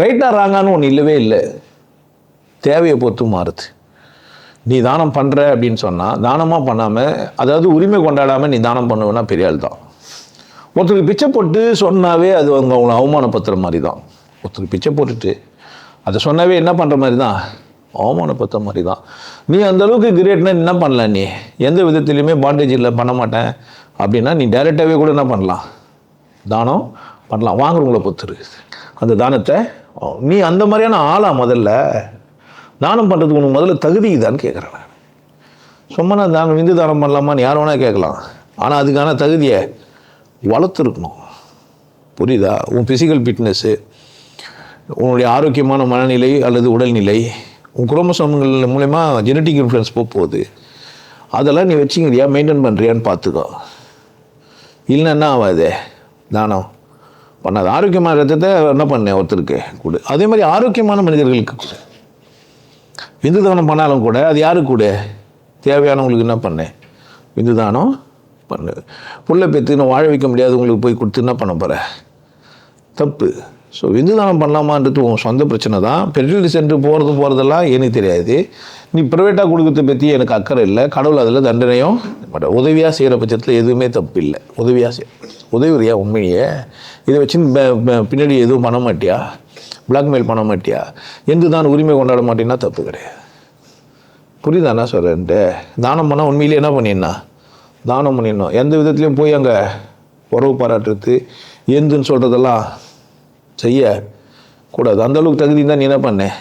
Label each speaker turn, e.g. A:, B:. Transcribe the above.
A: ரைட்டாக ராங்கான்னு ஒன்று இல்லவே இல்லை. தேவையை பொறுத்து மாறுது. நீ தானம் பண்ணுற அப்படின்னு சொன்னால் தானமாக பண்ணாமல் அதாவது உரிமை கொண்டாடாமல் நீ தானம் பண்ணுவேன்னா பெரிய ஆள் தான். ஒருத்தருக்கு பிச்சை போட்டு சொன்னாவே அது அவங்க அவங்களை அவமானப்படுத்துகிற மாதிரி தான் ஒருத்தருக்கு பிச்சை போட்டுட்டு அதை சொன்னாவே என்ன பண்ணுற மாதிரி தான் அவமானப்படுத்துற மாதிரி தான் நீ அந்தளவுக்கு கிரேட்னா என்ன பண்ணலாம் நீ? எந்த விதத்துலையுமே பாண்டேஜ் இல்லை பண்ண மாட்டேன். அப்படின்னா நீ டைரெக்டாகவே கூட என்ன பண்ணலாம்? தானம் பண்ணலாம். வாங்குறவங்கள பொறுத்து அந்த தானத்தை நீ அந்த மாதிரியான ஆளா முதல்ல? தானம் பண்ணுறதுக்கு உனக்கு முதல்ல தகுதி இதான்னு கேட்குறேன் நான். சும்மா நான் தானம் விந்து தானம் பண்ணலாமான்னு யார் வேணால் கேட்கலாம். ஆனால் அதுக்கான தகுதியை வளர்த்துருக்கணும். புரியுதா? உன் ஃபிசிக்கல் ஃபிட்னஸ்ஸு உன்னுடைய ஆரோக்கியமான மனநிலை அல்லது உடல்நிலை உன் குரோமசோம்கள் மூலயமா ஜெனட்டிக் இன்ஃப்ளூயன்ஸ் போக போகுது. அதெல்லாம் நீ வச்சுக்கிறியா? மெயின்டைன் பண்ணுறியான்னு பார்த்துக்கோ. இல்லைன்னா என்ன ஆகாது. தானம் பண்ணாது. ஆரோக்கியமான ரத்தத்தை என்ன பண்ணேன் ஒருத்தருக்கு கொடு. அதே மாதிரி ஆரோக்கியமான மனிதர்களுக்கு கொடு. விந்து தானம் பண்ணாலும் கூட அது யாருக்கு கூட? தேவையானவங்களுக்கு என்ன பண்ணேன் விந்து தானம் பண்ணு. புள்ள பெற்று இன்னும் வாழ வைக்க முடியாதவங்களுக்கு போய் கொடுத்து என்ன பண்ண போகிற தப்பு. ஸோ விந்து தானம் பண்ணலாமான்றது உன் சொந்த பிரச்சனை தான். பெட்ரோல் சென்று போகிறது போகிறதெல்லாம் எனக்கு தெரியாது. நீ ப்ரைவேட்டாக கொடுக்கறத பற்றி எனக்கு அக்கறை இல்லை. கடவுள் அதில் தண்டனையும் பட் உதவியாக செய்கிற பட்சத்தில் எதுவுமே தப்பு இல்லை. உதவியாக செய் உதவியா உண்மையே இதை வச்சு பின்னாடி எதுவும் பண்ண மாட்டியா? பிளாக்மெயில் பண்ண மாட்டியா? எந்த தான் உரிமை கொண்டாட மாட்டேன்னா தப்பு கிடையாது. புரியுதா என்ன சொல்கிறேன்ட்டு தானம் பண்ணால் உண்மையிலேயே என்ன பண்ணிடணும்? தானம் பண்ணிடணும். எந்த விதத்துலையும் போய் அங்கே உறவு பாராட்டுறது எந்துன்னு சொல்கிறதெல்லாம் செய்ய கூடாது. அந்தளவுக்கு தகுதி தான் நீ என்ன பண்ணேன்